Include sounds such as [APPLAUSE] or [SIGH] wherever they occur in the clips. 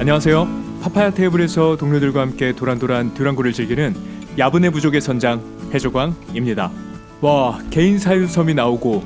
안녕하세요. 파파야 테이블에서 동료들과 함께 도란도란 듀랑고를 즐기는 야분의 부족의 선장 해조광입니다. 와 개인 사유섬이 나오고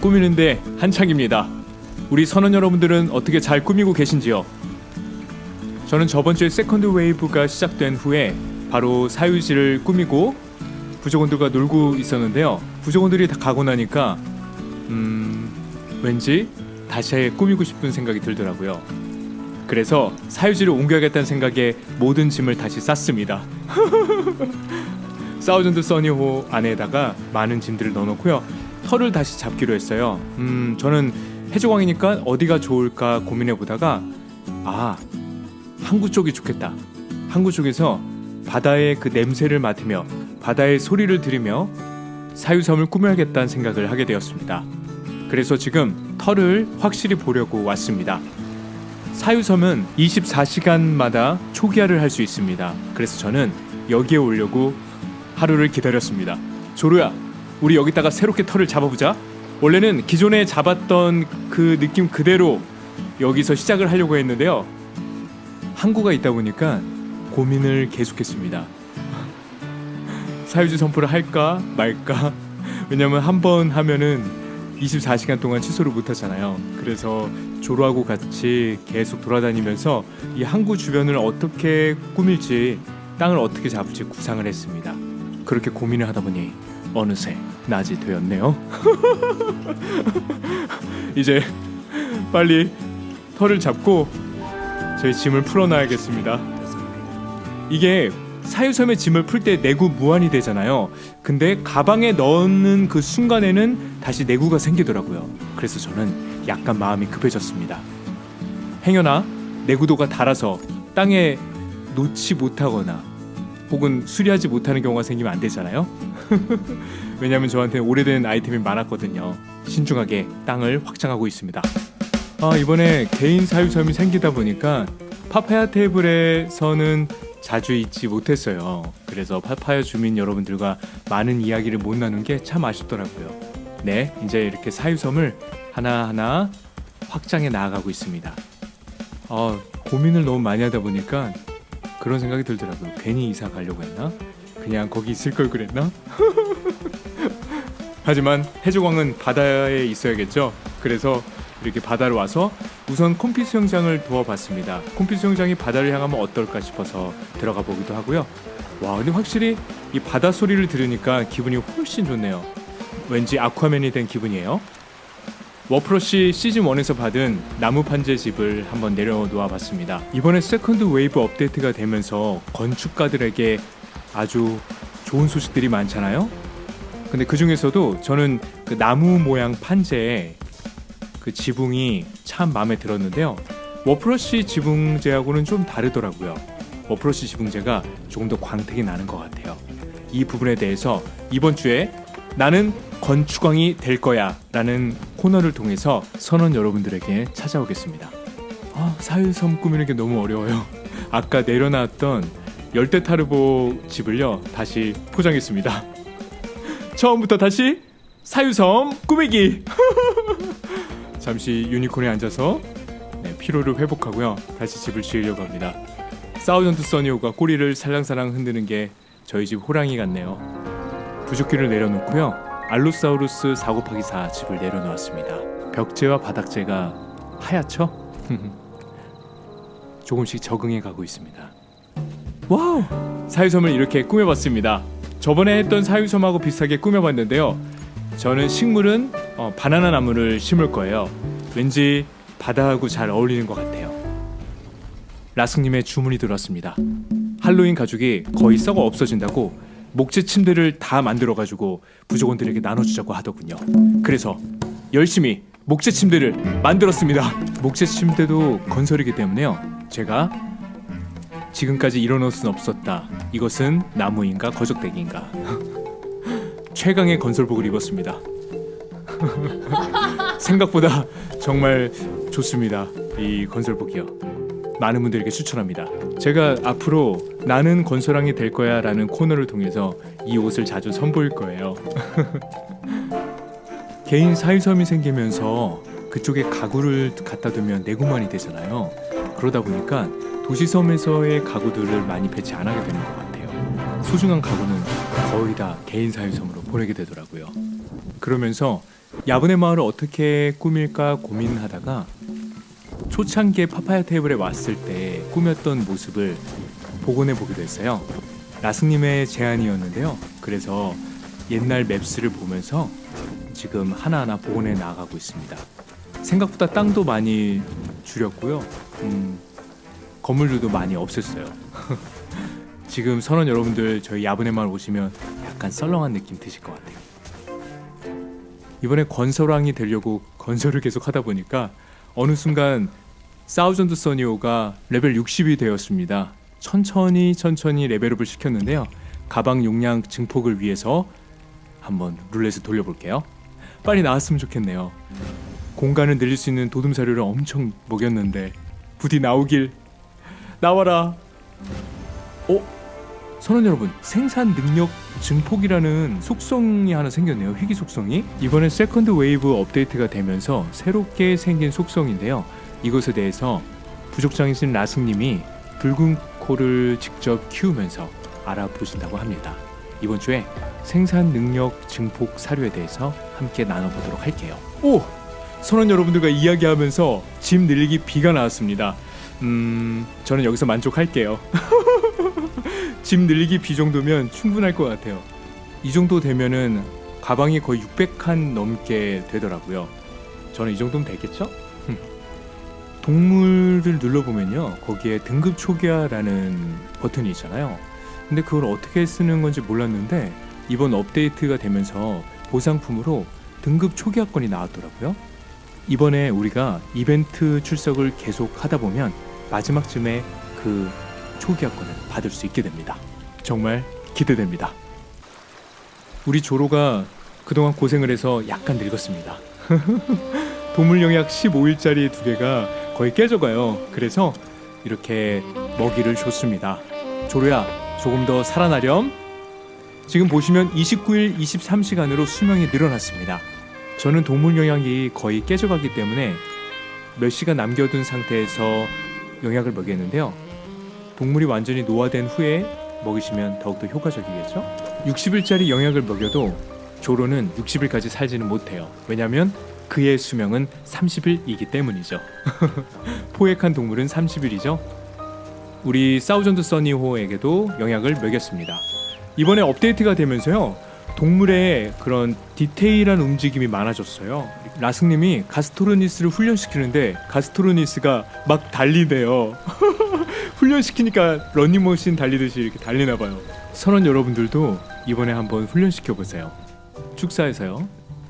꾸미는데 한창입니다. 우리 선원 여러분들은 어떻게 잘 꾸미고 계신지요? 저는 저번 주에 세컨드 웨이브가 시작된 후에 바로 사유지를 꾸미고 부족원들과 놀고 있었는데요. 부족원들이 다 가고 나니까 음 왠지 다시 꾸미고 싶은 생각이 들더라고요. 그래서 사유지를 옮겨야겠다는 생각에 모든 짐을 다시 쌌습니다. [LAUGHS] 사우전드 써니호 안에다가 많은 짐들을 넣어놓고요. 털을 다시 잡기로 했어요. 음, 저는 해조광이니까 어디가 좋을까 고민해 보다가 아 항구 쪽이 좋겠다. 항구 쪽에서 바다의 그 냄새를 맡으며 바다의 소리를 들으며 사유섬을 꾸며야겠다는 생각을 하게 되었습니다. 그래서 지금 털을 확실히 보려고 왔습니다. 사유섬은 24시간마다 초기화를 할 수 있습니다. 그래서 저는 여기에 오려고 하루를 기다렸습니다. 조루야, 우리 여기다가 새롭게 털을 잡아보자. 원래는 기존에 잡았던 그 느낌 그대로 여기서 시작을 하려고 했는데요. 항구가 있다 보니까 고민을 계속했습니다. 사유지 선포를 할까 말까? 왜냐면 한 번 하면은 24시간 동안 취소를 못 하잖아요. 그래서 조로하고 같이 계속 돌아다니면서 이 항구 주변을 어떻게 꾸밀지 땅을 어떻게 잡을지 구상을 했습니다. 그렇게 고민을 하다 보니 어느새 낮이 되었네요. [LAUGHS] 이제 빨리 털을 잡고 저희 짐을 풀어놔야겠습니다. 이게 사유섬의 짐을 풀 때 내구 무한이 되잖아요. 근데 가방에 넣는 그 순간에는 다시 내구가 생기더라고요. 그래서 저는 약간 마음이 급해졌습니다. 행여나 내구도가 닳아서 땅에 놓지 못하거나 혹은 수리하지 못하는 경우가 생기면 안 되잖아요. [LAUGHS] 왜냐하면 저한테 오래된 아이템이 많았거든요. 신중하게 땅을 확장하고 있습니다. 아 이번에 개인 사유섬이 생기다 보니까 파파야 테이블에서는 자주 있지 못했어요. 그래서 파파야 주민 여러분들과 많은 이야기를 못 나눈 게 참 아쉽더라고요. 네, 이제 이렇게 사유섬을 하나하나 확장해 나아가고 있습니다. 어, 고민을 너무 많이 하다 보니까 그런 생각이 들더라고요. 괜히 이사 가려고 했나? 그냥 거기 있을 걸 그랬나? [LAUGHS] 하지만 해조광은 바다에 있어야겠죠. 그래서 이렇게 바다로 와서 우선 콤피 수영장을 도와봤습니다. 콤피 수영장이 바다를 향하면 어떨까 싶어서 들어가 보기도 하고요. 와, 근데 확실히 이 바다 소리를 들으니까 기분이 훨씬 좋네요. 왠지 아쿠아맨이 된 기분이에요. 워프러시 시즌 1에서 받은 나무 판재 집을 한번 내려놓아 봤습니다. 이번에 세컨드 웨이브 업데이트가 되면서 건축가들에게 아주 좋은 소식들이 많잖아요. 근데 그 중에서도 저는 그 나무 모양 판재에 그 지붕이 참 마음에 들었는데요. 워프러시 지붕재하고는 좀 다르더라고요. 워프러시 지붕재가 조금 더 광택이 나는 것 같아요. 이 부분에 대해서 이번 주에 나는 건축왕이 될 거야 라는 코너를 통해서 선원 여러분들에게 찾아오겠습니다. 아, 사유섬 꾸미는 게 너무 어려워요. [LAUGHS] 아까 내려놨던 열대 타르보 집을요 다시 포장했습니다. [LAUGHS] 처음부터 다시 사유섬 꾸미기. [LAUGHS] 잠시 유니콘에 앉아서 네, 피로를 회복하고요. 다시 집을 지으려고 합니다. 사우전드 써니오가 꼬리를 살랑살랑 흔드는 게 저희 집 호랑이 같네요. 부족기를 내려놓고요. 알로사우루스 4 곱하기 4 집을 내려놓았습니다. 벽재와 바닥재가 하얗죠? [LAUGHS] 조금씩 적응해 가고 있습니다. 와우! 사유섬을 이렇게 꾸며봤습니다. 저번에 했던 사유섬하고 비슷하게 꾸며봤는데요. 저는 식물은 어, 바나나 나무를 심을 거예요. 왠지 바다하고 잘 어울리는 것 같아요. 라승님의 주문이 들어왔습니다. 할로윈 가죽이 거의 썩어 없어진다고 목재 침대를 다 만들어가지고 부족원들에게 나눠주자고 하더군요. 그래서 열심히 목재 침대를 만들었습니다. 목재 침대도 건설이기 때문에요. 제가 지금까지 이뤄놓을 순 없었다. 이것은 나무인가 거적대기인가. [LAUGHS] 최강의 건설복을 입었습니다. [LAUGHS] 생각보다 정말 좋습니다. 이 건설복이요. 많은 분들에게 추천합니다. 제가 앞으로 나는 건설왕이 될 거야 라는 코너를 통해서 이 옷을 자주 선보일 거예요. [LAUGHS] 개인 사유섬이 생기면서 그쪽에 가구를 갖다 두면 내구만이 되잖아요. 그러다 보니까 도시섬에서의 가구들을 많이 배치 안 하게 되는 것 같아요. 소중한 가구는 거의 다 개인 사유섬으로 보내게 되더라고요. 그러면서 야분의 마을을 어떻게 꾸밀까 고민하다가 초창기에 파파야 테이블에 왔을 때 꾸몄던 모습을 복원해 보기로 했어요. 라승님의 제안이었는데요. 그래서 옛날 맵스를 보면서 지금 하나하나 복원해 나가고 있습니다. 생각보다 땅도 많이 줄였고요. 음, 건물들도 많이 없앴어요. [LAUGHS] 지금 선원 여러분들 저희 야분의 마을 오시면 약간 썰렁한 느낌 드실 것 같아요. 이번에 건설왕이 되려고 건설을 계속 하다 보니까 어느 순간 사우전드 써니오가 레벨 60이 되었습니다. 천천히 천천히 레벨업을 시켰는데요. 가방 용량 증폭을 위해서 한번 룰렛을 돌려볼게요. 빨리 나왔으면 좋겠네요. 공간을 늘릴 수 있는 도둠 사료를 엄청 먹였는데 부디 나오길 나와라. 어? 선원 여러분 생산 능력 증폭이라는 속성이 하나 생겼네요. 희귀 속성이. 이번에 세컨드 웨이브 업데이트가 되면서 새롭게 생긴 속성인데요. 이것에 대해서 부족장이신 라승님이 붉은 코를 직접 키우면서 알아보신다고 합니다. 이번 주에 생산 능력 증폭 사료에 대해서 함께 나눠보도록 할게요. 오! 선원 여러분들과 이야기하면서 짐 늘리기 비가 나왔습니다 음... 저는 여기서 만족할게요 [LAUGHS] 짐 늘리기 비 정도면 충분할 것 같아요. 이 정도 되면은 가방이 거의 600칸 넘게 되더라고요. 저는 이 정도면 되겠죠? 동물을 눌러보면요. 거기에 등급 초기화라는 버튼이 있잖아요. 근데 그걸 어떻게 쓰는 건지 몰랐는데 이번 업데이트가 되면서 보상품으로 등급 초기화권이 나왔더라고요. 이번에 우리가 이벤트 출석을 계속 하다 보면 마지막쯤에 그 초기화권을 받을 수 있게 됩니다. 정말 기대됩니다. 우리 조로가 그동안 고생을 해서 약간 늙었습니다. [LAUGHS] 동물 영약 15일짜리 두 개가 거의 깨져가요. 그래서 이렇게 먹이를 줬습니다. 조로야, 조금 더 살아나렴. 지금 보시면 29일 23시간으로 수명이 늘어났습니다. 저는 동물 영양이 거의 깨져가기 때문에 몇 시간 남겨둔 상태에서 영약을 먹였는데요. 동물이 완전히 노화된 후에 먹이시면 더욱더 효과적이겠죠? 60일짜리 영약을 먹여도 조로는 60일까지 살지는 못해요. 왜냐하면 그의 수명은 30일이기 때문이죠. [LAUGHS] 포획한 동물은 30일이죠. 우리 사우전드 써니호에게도 영약을 먹였습니다. 이번에 업데이트가 되면서요. 동물의 그런 디테일한 움직임이 많아졌어요. 라승님이 가스토르니스를 훈련시키는데 가스토르니스가 막 달리네요. [LAUGHS] 훈련시키니까 런닝머신 달리듯이 이렇게 달리나 봐요. 선원 여러분들도 이번에 한번 훈련시켜 보세요. 축사에서요.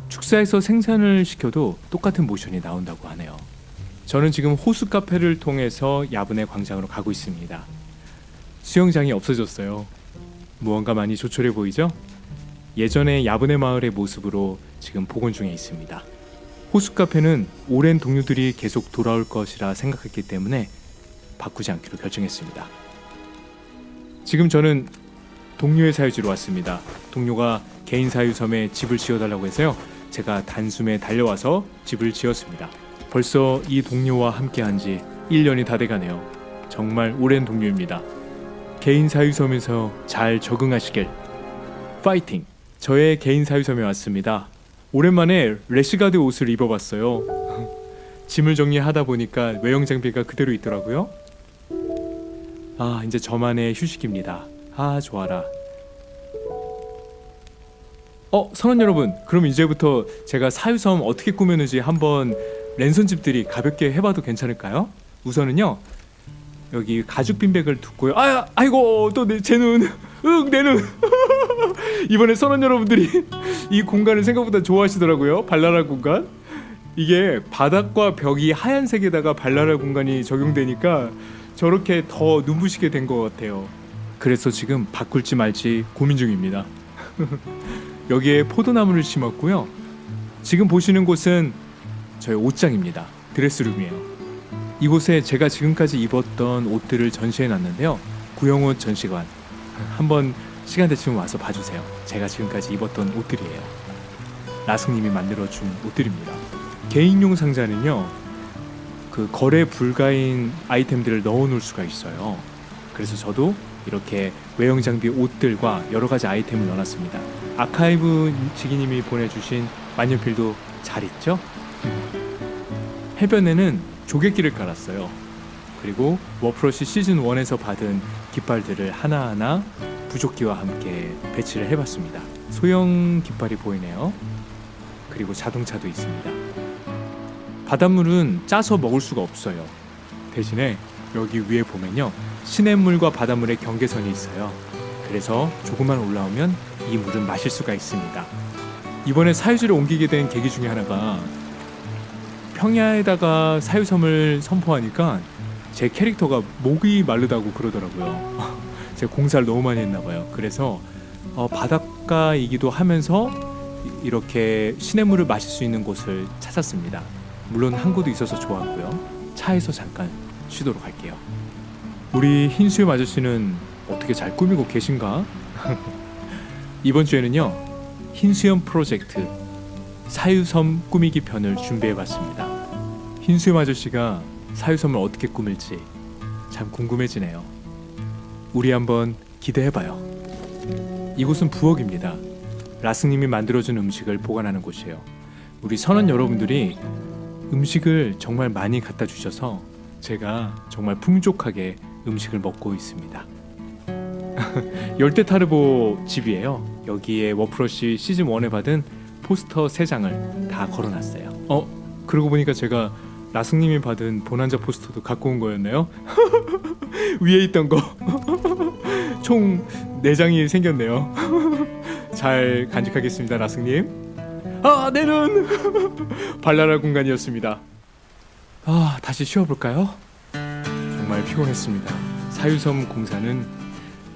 축사에서 생산을 시켜도 똑같은 모션이 나온다고 하네요. 저는 지금 호수 카페를 통해서 야분의 광장으로 가고 있습니다. 수영장이 없어졌어요. 무언가 많이 조촐해 보이죠? 예전의 야분의 마을의 모습으로 지금 복원 중에 있습니다. 호수 카페는 오랜 동료들이 계속 돌아올 것이라 생각했기 때문에 바꾸지 않기로 결정했습니다. 지금 저는 동료의 사유지로 왔습니다. 동료가 개인 사유섬에 집을 지어달라고 해서요. 제가 단숨에 달려와서 집을 지었습니다. 벌써 이 동료와 함께한 지 1년이 다 돼가네요. 정말 오랜 동료입니다. 개인 사유섬에서 잘 적응하시길. 파이팅! 저의 개인 사유섬에 왔습니다. 오랜만에 래시가드 옷을 입어봤어요. 짐을 정리하다 보니까 외형 장비가 그대로 있더라고요. 아 이제 저만의 휴식입니다. 아 좋아라. 어 선원 여러분 그럼 이제부터 제가 사유섬 어떻게 꾸몄는지 한번 랜선집들이 가볍게 해봐도 괜찮을까요? 우선은요 여기 가죽 빈백을 두고요. 아 아이고 또제눈응내눈 [LAUGHS] 이번에 선원 여러분들이 [LAUGHS] 이 공간을 생각보다 좋아하시더라고요. 발랄한 공간. 이게 바닥과 벽이 하얀색에다가 발랄한 공간이 적용되니까 저렇게 더 눈부시게 된 것 같아요. 그래서 지금 바꿀지 말지 고민 중입니다. [LAUGHS] 여기에 포도나무를 심었고요. 지금 보시는 곳은 저희 옷장입니다. 드레스룸이에요. 이곳에 제가 지금까지 입었던 옷들을 전시해 놨는데요. 구형옷 전시관. 한번 시간 되시면 와서 봐주세요. 제가 지금까지 입었던 옷들이에요. 라승님이 만들어준 옷들입니다. 개인용 상자는요. 그 거래 불가인 아이템들을 넣어 놓을 수가 있어요. 그래서 저도 이렇게 외형 장비 옷들과 여러 가지 아이템을 넣어놨습니다. 아카이브 지기님이 보내주신 만년필도 잘 있죠? 해변에는 조개끼를 깔았어요. 그리고 워프러시 시즌 1에서 받은 깃발들을 하나하나 부조끼와 함께 배치를 해봤습니다. 소형 깃발이 보이네요. 그리고 자동차도 있습니다. 바닷물은 짜서 먹을 수가 없어요. 대신에 여기 위에 보면요. 시냇물과 바닷물의 경계선이 있어요. 그래서 조금만 올라오면 이 물은 마실 수가 있습니다. 이번에 사유지를 옮기게 된 계기 중에 하나가 평야에다가 사유섬을 선포하니까 제 캐릭터가 목이 마르다고 그러더라고요. [LAUGHS] 제가 공사를 너무 많이 했나 봐요. 그래서 어, 바닷가이기도 하면서 이- 이렇게 시냇물을 마실 수 있는 곳을 찾았습니다. 물론 항구도 있어서 좋았고요. 차에서 잠깐 쉬도록 할게요. 우리 흰수염 아저씨는 어떻게 잘 꾸미고 계신가? [LAUGHS] 이번 주에는요 흰수염 프로젝트 사유섬 꾸미기 편을 준비해 봤습니다. 흰수염 아저씨가 사유섬을 어떻게 꾸밀지 참 궁금해지네요. 우리 한번 기대해봐요. 이곳은 부엌입니다. 라스님이 만들어준 음식을 보관하는 곳이에요. 우리 선원 여러분들이 음식을 정말 많이 갖다 주셔서 제가 정말 풍족하게 음식을 먹고 있습니다. [LAUGHS] 열대 타르보 집이에요. 여기에 워프러시 시즌 1에 받은 포스터 3장을 다 걸어놨어요. 어, 그러고 보니까 제가 라승님이 받은 보난자 포스터도 갖고 온 거였네요. [LAUGHS] 위에 있던 거. [LAUGHS] 총 4장이 생겼네요. [LAUGHS] 잘 간직하겠습니다, 라승님. 아, 내 눈! 발랄한 공간이었습니다. 아, 다시 쉬어볼까요? 정말 피곤했습니다. 사유섬 공사는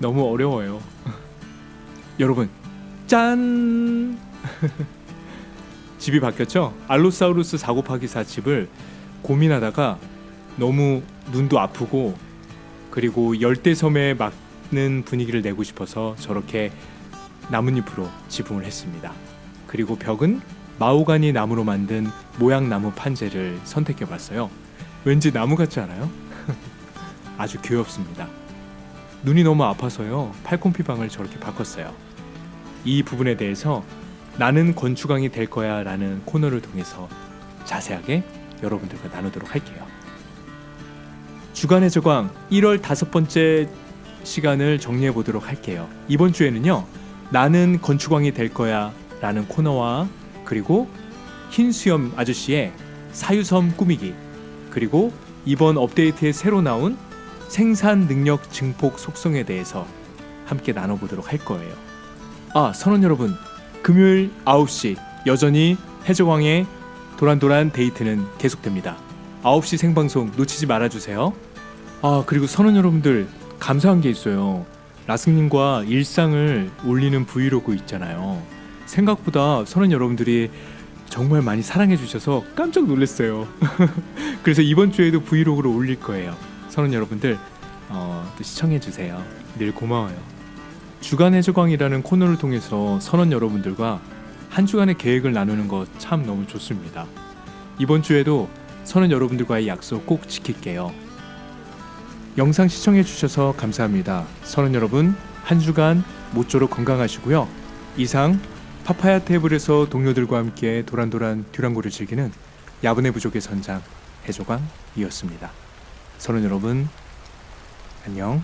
너무 어려워요. 여러분, 짠! 집이 바뀌었죠? 알로사우루스 4 곱하기 4 집을 고민하다가 너무 눈도 아프고 그리고 열대섬에 맞는 분위기를 내고 싶어서 저렇게 나뭇잎으로 지붕을 했습니다. 그리고 벽은 마오가니 나무로 만든 모양 나무 판재를 선택해 봤어요. 왠지 나무 같지 않아요? [LAUGHS] 아주 귀엽습니다. 눈이 너무 아파서요. 팔콤피방을 저렇게 바꿨어요. 이 부분에 대해서 나는 건축왕이 될 거야 라는 코너를 통해서 자세하게 여러분들과 나누도록 할게요. 주간의 저광 1월 다섯 번째 시간을 정리해 보도록 할게요. 이번 주에는요. 나는 건축왕이 될 거야 라는 코너와 그리고 흰 수염 아저씨의 사유섬 꾸미기 그리고 이번 업데이트에 새로 나온 생산 능력 증폭 속성에 대해서 함께 나눠보도록 할 거예요. 아, 선원 여러분, 금요일 9시 여전히 해적왕의 도란도란 데이트는 계속됩니다. 9시 생방송 놓치지 말아주세요. 아, 그리고 선원 여러분들 감사한 게 있어요. 라승님과 일상을 올리는 브이로그 있잖아요. 생각보다 선원 여러분들이 정말 많이 사랑해 주셔서 깜짝 놀랐어요. [LAUGHS] 그래서 이번 주에도 브이로그를 올릴 거예요. 선원 여러분들 어, 또 시청해 주세요. 늘 고마워요. 주간 해적왕이라는 코너를 통해서 선원 여러분들과 한 주간의 계획을 나누는 것 참 너무 좋습니다. 이번 주에도 선원 여러분들과의 약속 꼭 지킬게요. 영상 시청해 주셔서 감사합니다. 선원 여러분 한 주간 모쪼록 건강하시고요. 이상 파파야 테이블에서 동료들과 함께 도란도란 듀랑고를 즐기는 야분의 부족의 선장 해조광이었습니다. 선원 여러분 안녕.